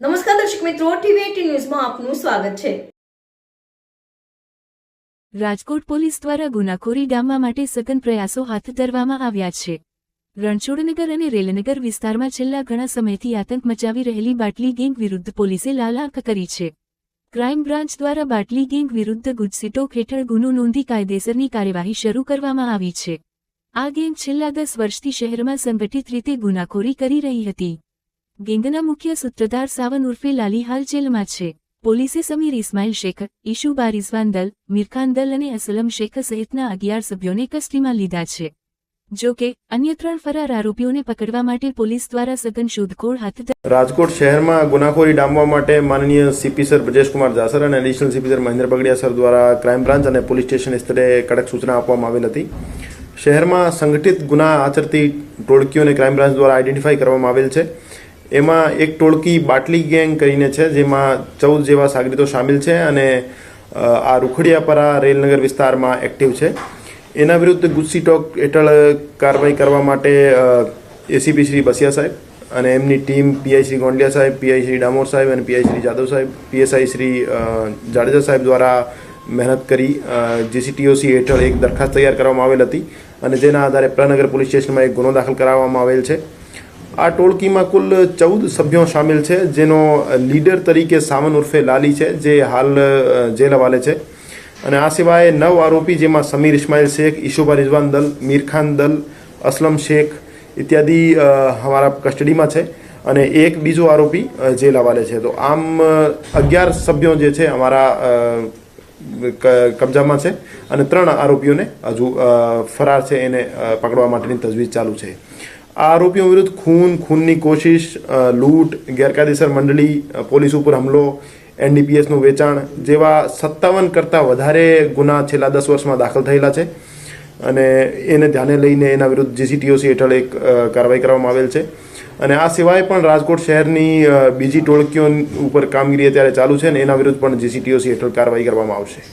નમસ્કાર દર્શક મિત્રો, ટીવી એટી ન્યૂઝમાં આપનું સ્વાગત છે. રાજકોટ પોલીસ દ્વારા ગુનાખોરી ડામવા માટે સઘન પ્રયાસો હાથ ધરવામાં આવ્યા છે. રણછોડનગર અને રેલનગર વિસ્તારમાં છેલ્લા ઘણા સમયથી આતંક મચાવી રહેલી બાટલી ગેંગ વિરુદ્ધ પોલીસે લાલાંક કરી છે. ક્રાઇમ બ્રાન્ચ દ્વારા બાટલી ગેંગ વિરુદ્ધ ગુજસીટોક હેઠળ ગુનો નોંધી કાયદેસરની કાર્યવાહી શરૂ કરવામાં આવી છે. આ ગેંગ છેલ્લા દસ વર્ષથી શહેરમાં સંગઠિત રીતે ગુનાખોરી કરી રહી હતી. ગેંગના મુખ્ય સૂત્રધાર સાવન ઉર્ફે લાલી હાલ જેલમાં છે. પોલીસે સમીર ઇસ્માઇલ શેખ, ઈશુ બારિઝવાન દલ, મિરખાન દલ અને અસલમ શેખ સહિતના અગિયાર સભ્યોને કસ્ટડીમાં લીધા છે. જો કે, અન્ય ત્રણ ફરાર આરોપીઓને પકડવા માટે પોલીસ દ્વારા સઘન શોધખોળ હાથ રાજકોટ શહેરમાં ગુનાખોરી ડામવા માટે માનનીય સીપી સર બ્રજેશકુમાર જાસર અને additional CP sir Mahendra Bagadia sir દ્વારા ક્રાઇમ બ્રાન્ચ અને પોલીસ સ્ટેશન સ્તરે કડક સૂચના આપવામાં આવેલ હતી. શહેરમાં સંગઠિત ગુના આચરતી ટોળકીઓને ક્રાઇમ બ્રાન્ચ દ્વારા આઈડેન્ટિફાઈ કરવામાં આવેલ છે. એમાં એક ટોળકી બાટલી ગેંગ કરીને છે, જેમાં ચૌદ જેવા સાગરીતો સામેલ છે અને આ રૂખડિયાપરા રેલનગર વિસ્તારમાં એક્ટિવ છે. એના વિરુદ્ધ ગુસ્સી ટોક હેઠળ કાર્યવાહી કરવા માટે એસીપી શ્રી બસિયા સાહેબ અને એમની ટીમ પીઆઈ શ્રી ગોંડિયા સાહેબ પીઆઈ શ્રી ડામોર સાહેબ અને પીઆઈ શ્રી જાદવ સાહેબ પીએસઆઈ શ્રી જાડેજા સાહેબ દ્વારા મહેનત કરી જીસીટીઓસી હેઠળ એક દરખાસ્ત તૈયાર કરવામાં આવેલ હતી અને જેના આધારે પ્રનગર પોલીસ સ્ટેશનમાં એક ગુનો દાખલ કરાવવામાં આવેલ છે. આ ટોળકીમાં કુલ ચૌદ સભ્યો સામેલ છે, જેનો લીડર તરીકે સાવન ઉર્ફે લાલી છે, જે હાલ જેલ હવાલે છે. અને આ સિવાય નવ આરોપી, જેમાં સમીર ઇસ્માઇલ શેખ, ઈશુભા રિઝવાન દલ, મીરખાન દલ, અસલમ શેખ ઇત્યાદિ અમારા કસ્ટડીમાં છે. અને એક બીજો આરોપી જેલ હવાલે છે. તો આમ અગિયાર સભ્યો જે છે અમારા કબજામાં છે અને ત્રણ આરોપીઓને હજુ ફરાર છે, એને પકડવા માટેની તજવીજ ચાલુ છે. આ આરોપીઓ વિરુદ્ધ ખૂન ખૂનની કોશિશ લૂંટ ગેરકાયદેસર મંડળી પોલીસ ઉપર હુમલો એનડીપીએસનું વેચાણ જેવા સત્તાવન કરતાં વધારે ગુના છેલ્લા દસ વર્ષમાં દાખલ થયેલા છે અને એને ધ્યાને લઈને એના વિરુદ્ધ જીસીટીઓસી હેઠળ એક કાર્યવાહી કરવામાં આવેલ છે અને આ સિવાય પણ રાજકોટ શહેરની બીજી ટોળકીઓ ઉપર કામગીરી અત્યારે ચાલુ છે અને એના વિરુદ્ધ પણ જીસીટીઓસી હેઠળ કાર્યવાહી કરવામાં આવશે।